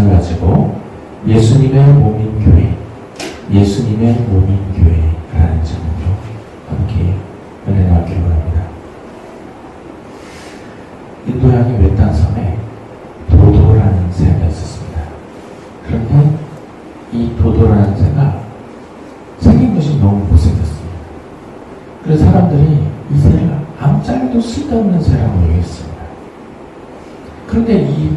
말씀을 가지고 예수님의 몸인 교회, 예수님의 몸인 교회라는 제목으로 함께 은혜 나기를 바랍니다. 인도양의 외딴 섬에 도도라는 새가 있었습니다. 그런데 이 도도라는 새가 생긴 것이 너무 못생겼습니다. 그래서 사람들이 이 새를 아무짝에도 쓸데없는 새라고 얘기했습니다. 그런데 이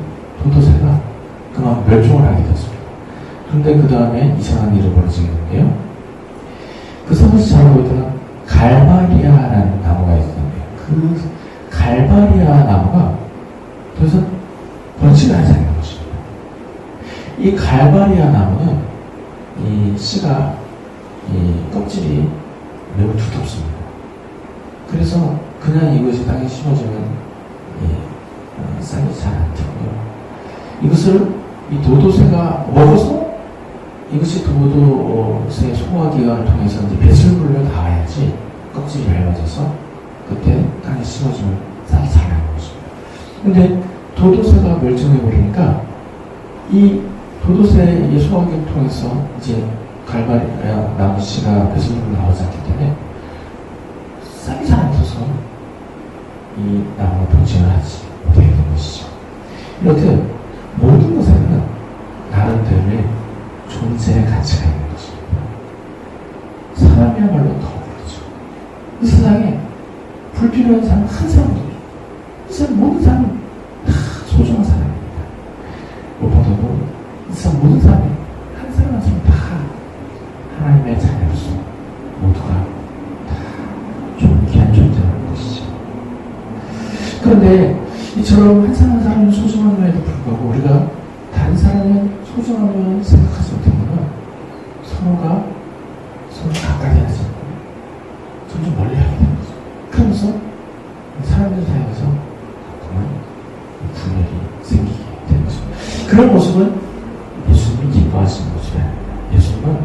멸종을 하게 됐습니다. 그런데 그 다음에 이상한 일이 벌어지는데요. 그 섬에서 자라고 있던 갈바리아라는 나무가 있었는데요. 그 갈바리아 나무가 더 이상 번지가 하지 않는 것입니다. 이 갈바리아 나무는 이 씨가 이 껍질이 매우 두텁습니다. 그래서 그냥 이것이 땅에 심어지면 이, 어, 싹이 잘안 트고요. 이것을 이 도도새가 먹어서 이것이 도도새 소화기관을 통해서 이제 배설물을 닿아야지 껍질이 얇아져서 그때 땅에 심어지면 싹이 잘 나는 것입니다. 근데 도도새가 멸종해버리니까 이 도도새의 소화기를 통해서 이제 갈바리아 나무 씨가 배설물을 나오지 않기 때문에 싹이 잘안 터서 이 나무가 번식을 하지 못하게 된 것이죠. 이렇게 모든 것에는 나름대로의 존재의 가치가 있는 것입니다. 사람이야말로 더 그렇죠. 이 세상에 불필요한 사람 한 사람도 없어요. 이 세상 모든 사람은 다 소중한 사람입니다. 무엇보다도 이 세상 모든 사람이 한 사람 한 사람 다 하나님의 자녀로서 모두가 다 존귀한 존재라는 것이죠. 그런데 이처럼 한 사람 한 사람이 소중함에도 불구하고 우리가 다른 사람의 소중함을 생각하지 못하면 서로가 서로 가까이 하지 않고 점점 멀리 하게 되는 거죠. 그러면서 사람들 사이에서 그만 분열이 생기게 되는 거죠. 그런 모습은 예수님이 기뻐하시는 모습이에요. 예수님은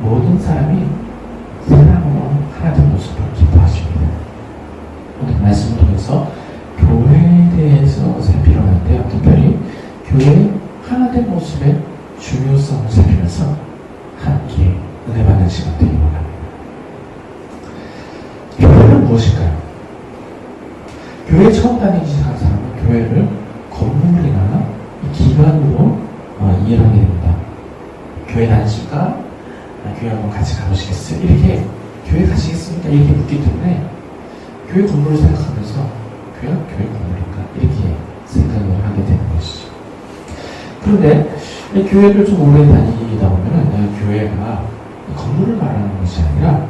모든 사람이 사랑으로 하나 된 모습을 기뻐하십니다. 오늘 말씀을 통해서 교회의 하나 된 모습의 중요성을 살피면서 함께 은혜 받는 시간 되기 원합니다. 교회는 무엇일까요? 교회 처음 다니기 시작한 사람은 교회를 건물이나 기관으로 어, 이해를 하게 됩니다. 교회 다니실까? 아, 교회 한번 같이 가보시겠어요? 이렇게 교회 가시겠습니까? 이렇게 묻기 때문에 교회 건물을 생각하면서 교회가 교회 건물인가? 이렇게 생각을 하게 되는 것이죠. 그런데 이 교회를 좀 오래 다니다 보면은 이 교회가 건물을 말하는 것이 아니라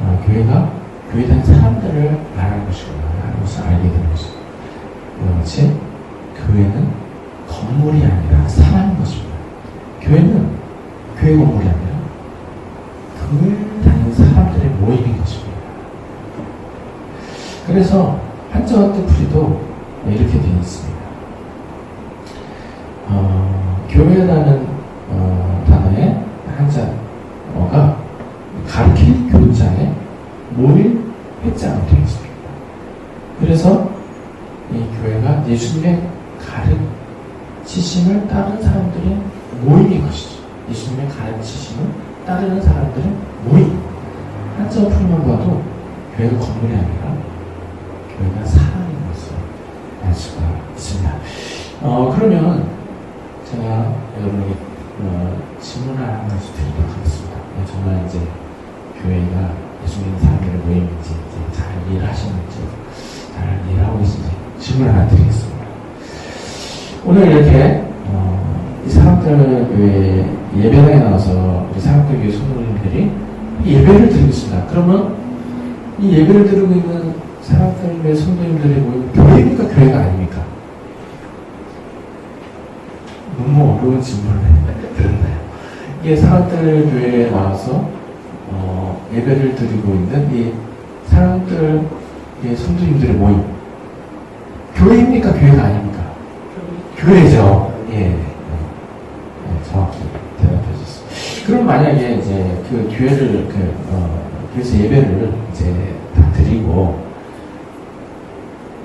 어, 교회가 교회 다니는 사람들을 말하는 것이구나 하는 것을 알게 되는. 그와 같이 교회는 건물이 아니라 사람인 것입니다. 교회는 교회 건물이 아니라 교회를 다니는 사람들의 모임인 것입니다. 그래서 한자와 뜻풀이도 이렇게 되어 있습니다. 교회라는 어, 단어의 한자어가 가르칠 교자에 모일 회자로 되어 있습니다. 그래서 이 교회가 예수님의 가르치심을 따르는 사람들의 모임인 것이죠. 예수님의 가르치심을 따르는 사람들의 모임. 한자어 풀만 봐도 교회가 건물이 아니라 교회가 사람인 것을 알 수가 있습니다. 어, 그러면 제가 여러분에게 어, 질문을 한 가지 드리도록 하겠습니다. 네, 정말 이제 교회가 예수님 사람들의 모임인지 이제 잘 이해를 하시는지 잘 이해를 하고 계신지 질문을 하나 드리겠습니다. 오늘 이렇게 어, 이 사람들 교회 예배당에 나와서 우리 사람들 교회 성도님들이 예배를 드리고 있습니다. 그러면 이 예배를 드리고 있는 사람들의 성도님들의 모임 교회입니까 교회가 아닙니까? 너무 어려운 질문을 드렸나요? 이게 사람들 교회에 나와서 어, 예배를 드리고 있는 이 사람들의 성도님들의 모임 교회입니까 교회가 아닙니까? 교회죠. 예. 네, 정확히 대답해 주셨습니다. 그럼 만약에 이제 그 교회를 그 어, 교회에서 예배를 이제 다 드리고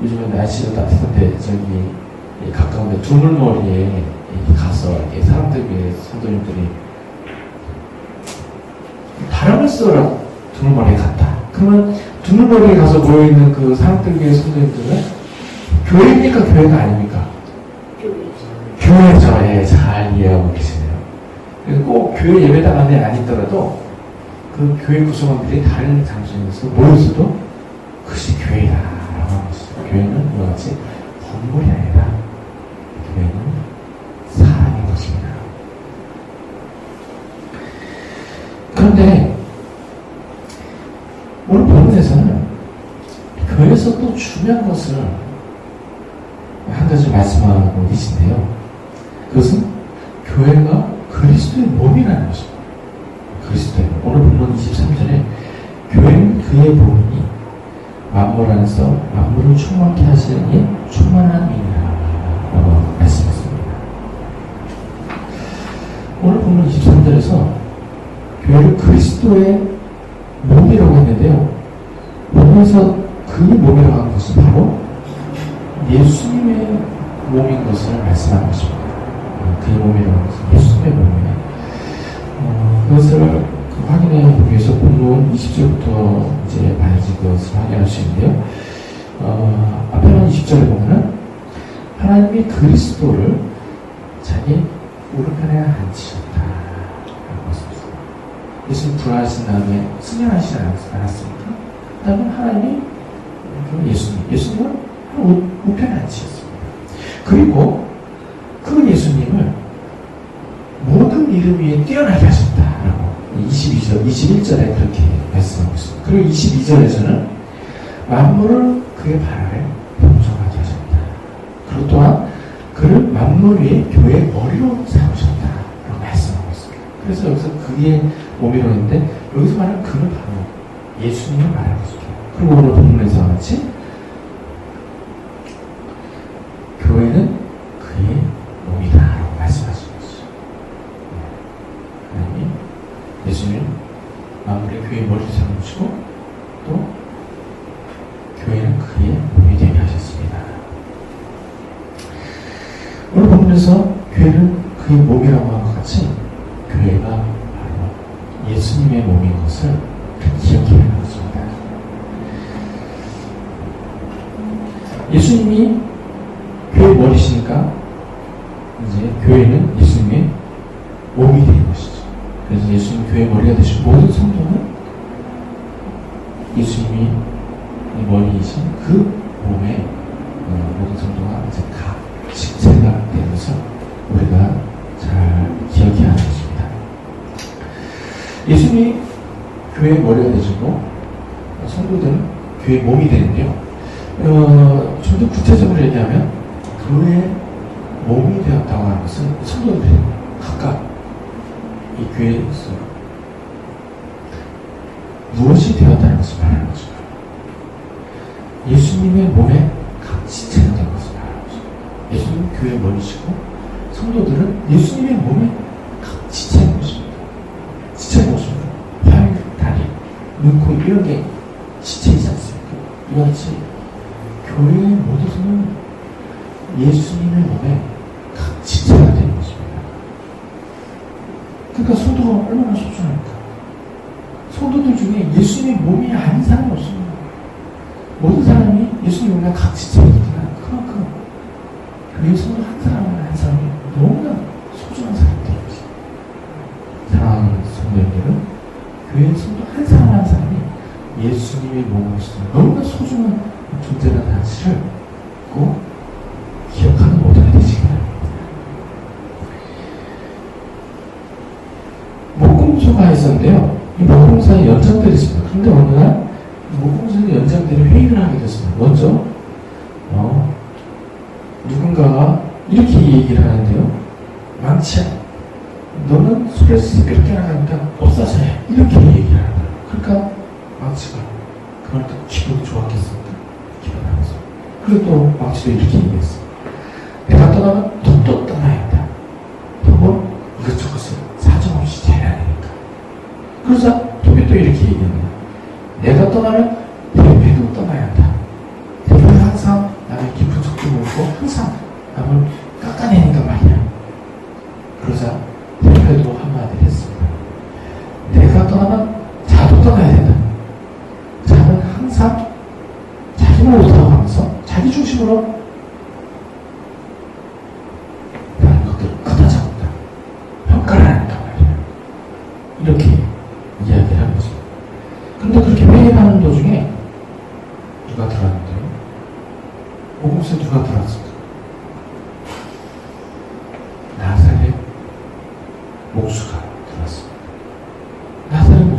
요즘은 날씨도 따뜻한데 저기 이 가까운데 두물머리에 성도님들이 다름을 써라 두물머리에 갔다. 그러면 두물머리에 가서 모여있는 그 사람들에게 성도님들은 교회입니까? 교회가 아닙니까? 교회죠. 예, 잘 이해하고 계시네요. 꼭 교회 예배당 안에 아니더라도 그 교회 구성원들이 다른 장소에서 모여서도 그것이 교회다 라고 하는 것이죠. 교회는 같이 건물이 아니라 교회는 사람인 것입니다. 그런데 오늘 본문에서는 교회에서 또 중요한 것을 한 가지 말씀하고 계신데요. 그것은 교회가 그리스도의 몸이라는 것입니다. 그리스도의 몸. 오늘 본문 23절에 교회는 그의 몸이니 만물 안에서 만물을 충만케 하시는 이 충만한 이라 라고 말씀했습니다. 오늘 본문 23절에서 교회를 그리스도의 몸이라고 했는데요. 본문에서 그 몸이라고 하는 것은 바로 예수님의 몸인 것을. 어, 그의 몸이라고 하는 것은 예수님의 몸이에요. 어, 그것을 그 확인해 보기 위해서 본문 20절부터 이제 봐야지 그것을 확인할 수 있는데요. 어, 앞에는 20절에 보면은 하나님이 그리스도를 자기 오른편에 앉히셨다. 라고. 예수님 부활하신 다음에 승연하시지 않았- 않았습니까? 그 다음에 하나님이 그 예수님, 예수님을 우- 우편에 앉히셨습니다. 그리고 그 예수님을 모든 이름 위에 뛰어나게 하셨다라고 22절, 21절에 그렇게 말씀하고 있습니다. 그리고 22절에서는 만물을 그의 발 아래 동정하게 하셨다. 그리고 또한 그를 만물 위에 교회의 머리로 삼으셨다 라고 말씀하고 있습니다. 그래서 여기서 그의 몸이라고 했는데 여기서 말하는 그는 바로 예수님을 말하는 것이죠. 그리고 오늘 본문에서 같이 교회는 그의 몸이다 라고 말씀하신 것이죠. 네. 하나님, 예수님 만물의 교회의 머리를 삼으시고 또 교회는 그의 몸이 되게 하셨습니다. 오늘 본문에서 교회는 그의 몸이라고 한 것 같이 교회가 바로 예수님의 몸인 것을 기억해야 하는 것입니다. 예수님이 교회 머리시니까 이제 교회는 예수님의 몸이 되는 것이죠. 그래서 예수님 교회 머리가 되신 모든 성도는 예수님이 이 머리이신 그 몸에 어, 모든 성도가 이제 각 식체가 것을 우리가 잘 기억해야 하는 것입니다. 예수님이 교회 머리가 되시고 성도들은 교회 몸이 되는데요. 어, 좀 더 구체적으로 얘기하면 교회의 몸이 되었다고 하는 것은 성도들이 각각 이 교회에서 무엇이 되었다는 것을 말하는 것입니다. 예수님의 몸에 각 지체가 된 것을 말하는 것입니다. 예수님은 교회의 머리시고 성도들은 예수님의 몸에 각 지체인 것입니다. 지체는 무엇입니까? 팔, 다리, 눈, 코 이런 게 지체이지 않습니까? 이와 같이 교회의 모든 성은 예수님의 몸에 각 지체가 되는 것입니다. 그러니까 성도가 얼마나 소중합니까? 성도들 중에 예수님의 몸이 아닌 사람이 없습니다. 모든 사람이 예수님 몸에 각 지체이지만 그만큼 교회 성도 한 사람 한 사람이 너무나 소중한 것입니다. 사랑하는 성도님들은 교회 성도 한 사람 한 사람이 예수님의 몸으로서 너무나 소중한 존재라는 사실을 꼭 기억하는 모두가 되시기 바랍니다. 목공소가 있었는데요. 이 목공소에 연장들이 있습니다. 그런데 어느 날 목공소의 연장들이 회의를 하게 됐습니다. 먼저 어, 누군가가 이렇게 얘기를 하는데요. 망치야, 너는 스트레스 그렇게 나가니까 없어서 해. 이렇게 얘기를 거예요. 그러니까 망치가 그걸 또 기분이 좋았겠습니까? 기분 나왔어. 그리고 또 망치도 이렇게 얘기했어. 내가 떠나면 앞에도 한마디 했습니다. 내가 떠나면 자도 떠나야 된다. 자는 항상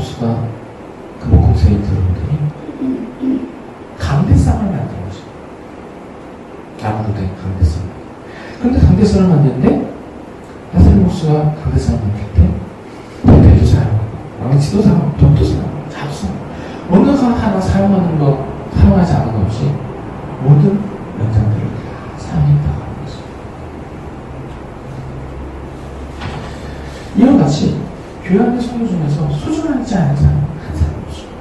목수가 그 목공소에 들어오더니 강대상을 만든 거죠. 나무로 된 강대상. 그런데 강대상을 만드는데 나사렛 목수가 강대상을 만들 때 대도 사용하고 망치도 사용하고 벽도 사용하고 자도 사용하고 어느 거 하나 사용하는 거 사용하지 않은 것 없이 모든 연장들을 다 거죠. 이와 같이 교회 안의 성도 중에서 소중 하지 않은 사람 한 사람 없습니다.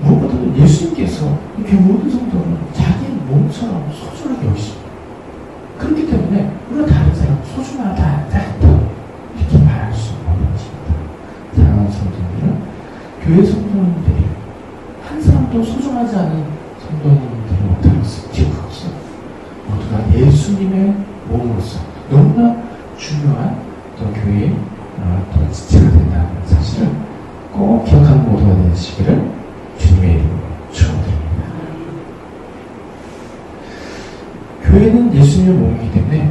무엇보다도 예수님께서 이렇게 모든 성도를 자기 몸처럼 소중하게 여기십니다. 그렇기 때문에 우리가 다른 사람 소중하다 않다 이렇게 말할 수 없는 것입니다. 사랑하는 성도님들은 교회 성도님들이 한 사람도 소중하지 않은 성도님들을 못하는 것을 기억하고서 모두가 예수님의 몸으로서 너무나 중요한 또 교회의 어, 또 지체가 된다는 사실을 꼭 기억하는 모두가 되시기를 주님의 이름으로 축원드립니다. 교회는 예수님의 몸이기 때문에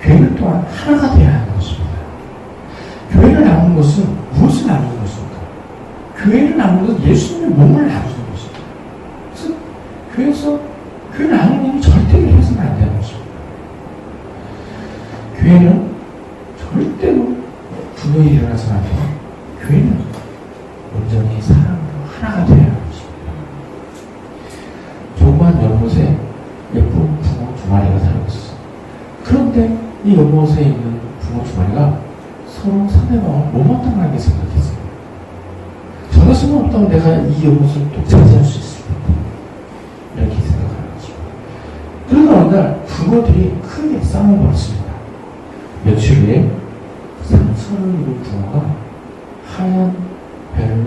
교회는 또한 하나가 되어야 하는 것입니다. 교회를 나누는 것은 무엇을 나누는 것입니까? 교회를 나누는 것은 예수님의 몸을 나누는 것입니다. 그래서 교회에서 교회 나누는 일이 절대로 해서는 안 되는 것입니다. 교회는 절대로 분열이 일어나서 안. 교회는 온전히 사랑으로 하나가 되어야 하는 것입니다. 조그만 연못에 예쁜 붕어 두 마리가 살고 있었어요. 그런데 이 연못에 있는 붕어 두 마리가 서로 상대방을 못마땅하게 생각했어요. 전혀 쓸모없다고 내가 이 연못을 독차지할 수 있을 텐데 이렇게 생각하는 거죠. 그러다 어느 날 붕어들이 크게 싸움을 벌였습니다. 며칠 후에 상처를 입은 붕어가 하얀 배를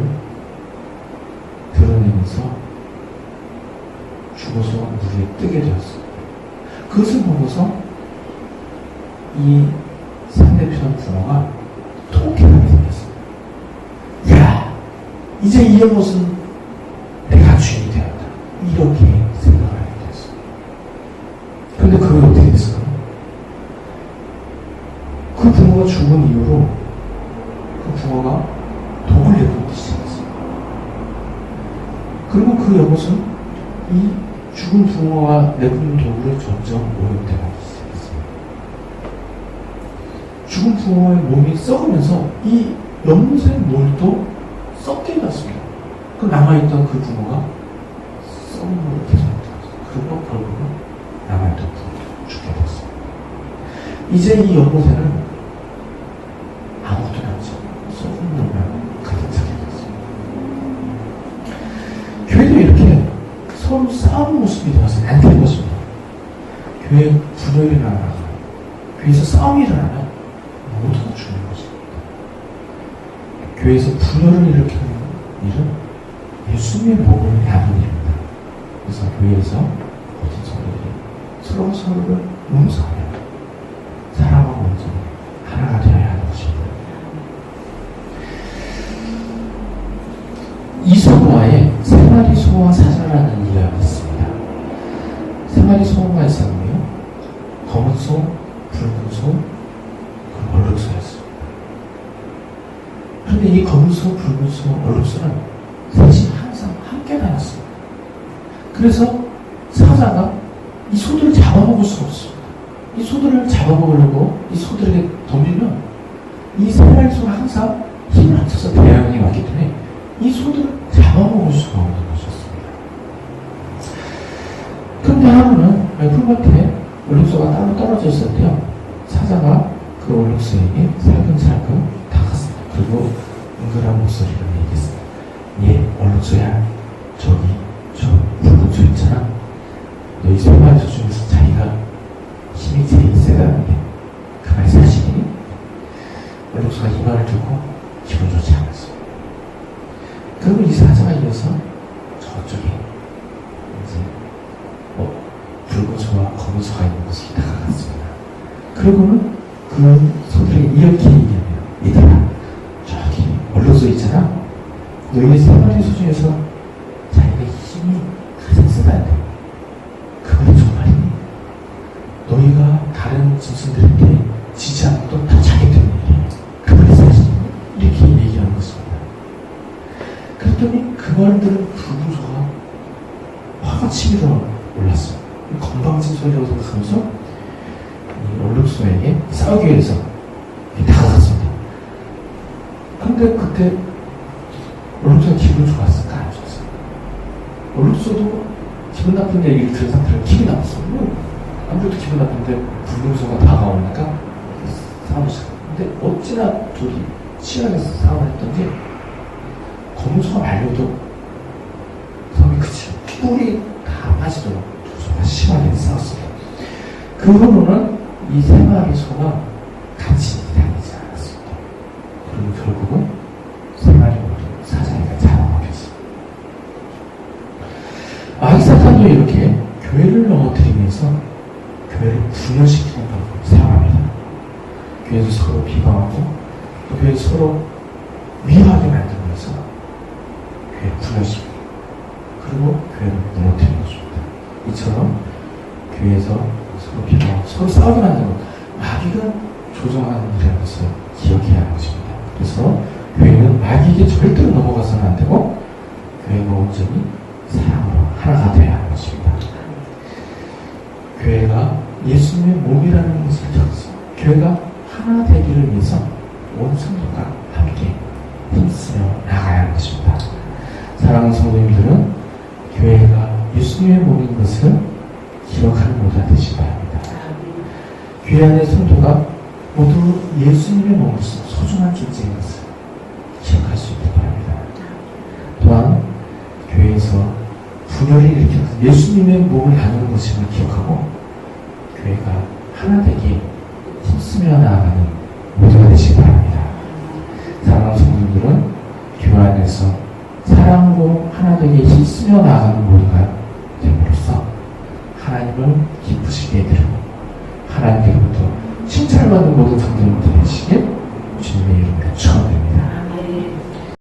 드러내면서 죽어서 물에 뜨게 되었습니다. 그것을 보고서 이 상대편 붕어가 통쾌하게 생겼습니다. 야, 이제 이 연못은 내가 주인이 되었다. 이렇게 생각을 하게 되었습니다. 그런데 그게 어떻게 됐어요? 그 붕어가 죽은 이후로 그 붕어가 독을 내뿜기 시작했어요. 그리고 그 연못은 이 죽은 붕어가 내뿜는 독으로 점점 오염되기 시작했습니다. 죽은 붕어의 몸이 썩으면서 이 연못의 물도 썩게 됐습니다. 그 남아있던 그 붕어가 썩은 계속 먹었어요. 그리고 결국은 남아있던 붕어가 죽게 됐습니다. 이제 이 연못에는 아무것도 남지 않고 썩은 물만 가득 차게 됐습니다. 교회도 이렇게 서로 싸우는 모습이 되어서는 안 되는 것입니다. 교회 분열이 일어나고 교회에서 싸움이 일어나면 교회에서 분열을 일으키는 일은 예수님의 나누는 일입니다. 그래서 교회에서 모든 성도들이 서로가 서로를 용서하며 사랑하고 온전히 하나가 되어야 하는 것입니다. 이소모아의 세 마리 소와 사자라는 이야기가 있습니다. 세 마리 소가 있었는데요. 검은 소, 붉은 소, 그 얼룩소였습니다. 그런데 이 검은 소, 붉은 소, 얼룩소는 셋이 항상 함께 다녔습니다. 그래서 사자가 이 소들을 잡아먹을 수가 없습니다. 이 소들을 잡아먹으려고 이 소들에게 덤비면 이 소가 항상 힘을 합쳐서 대형이 왔기 때문에 이 소들을 잡아먹을 수가 없는 것이었습니다. 그런데 하루는 풀밭에 얼룩소가 따로 떨어져 있었는데요. 사자가 그 얼룩소에게 살금살금 다가갔습니다. 그리고 은근한 목소리로 얘기했습니다. 예, 얼룩소야. 저기, 소 있잖아. 너희 세 마리 소 중에서 자기가 힘이 제일 세다는 게 그 말이 사실이니? 얼룩소가 이 말을 듣고 기분 좋지 않았습니다. 그리고 이 사자가 이어서 저쪽에 이제 어, 붉은 소와 검은 소가 있는 곳에 다가갔습니다. 그리고는 그 소들에게 이렇게 그랬더니 그 말들은 불구조가 화가 치밀어 올랐어요. 건방진 소리라고 생각하면서 이 얼룩소에게 싸우기 위해서 다가갔습니다. 그런데 그때 얼룩소가 기분 좋았을까? 안 좋았을까? 얼룩소도 기분 나쁜 얘기를 들은 상태로 기분이 나빴어요. 뭐, 아무래도 기분 나쁜데 불능소가 다가오니까 시작해요. 근데 어찌나 둘이 치열해서 싸움을 했던 게 검소가 말려도 성이 그치요. 뿔이 다 빠지도록 두 소가 심하게 싸웠습니다. 그 후로는 이 세 마리 소가 같이 다니지 않았습니다. 그리고 결국은 세 마리 모두 사자리가 잡아먹혔습니다. 아이사탄도 이렇게 교회를 넘어뜨리면서 교회를 분열시키는 방법을 사용합니다. 교회에서 서로 비방하고 또 교회에서 서로 위하게 만들면서 교회를 분열시키고 그리고 교회를 무너뜨리는 것입니다. 이처럼 교회에서 서로 비방하고 서로 싸우게 만드는 마귀가 조정하는 일이라는 것을 기억해야 하는 것입니다. 그래서 교회는 마귀에게 절대로 넘어가서는 안 되고 교회가 온전히 사랑으로 하나가 되어야 하는 것입니다. 교회가 예수님의 몸이라는 것을 적어서 교회가 하나 되기를 위해서 온 성도가 함께 힘쓰며 나가야 하는 것입니다. 사랑하는 성도님들은 교회가 예수님의 몸인 것을 기억하는 되시기 바 안의 성도가 모두 예수님의 몸으로서 소중한 것을 기억할 수 있기 바랍니다. 또한 교회에서 분열을 일으켜서 예수님의 몸을 나누는 것임을 기억하고 교회가 하나 되기 힘쓰며 나아가는 모두가 되시기 바랍니다. 사랑하는 성도님들은 교회 안에서 사랑으로 하나 되기 힘쓰며 나아가는 모두가 됨으로써 하나님을 기쁘시게 해드리고 하나님께로부터 칭찬을 받는 모든 성도님들 되시길 주님의 이름으로 축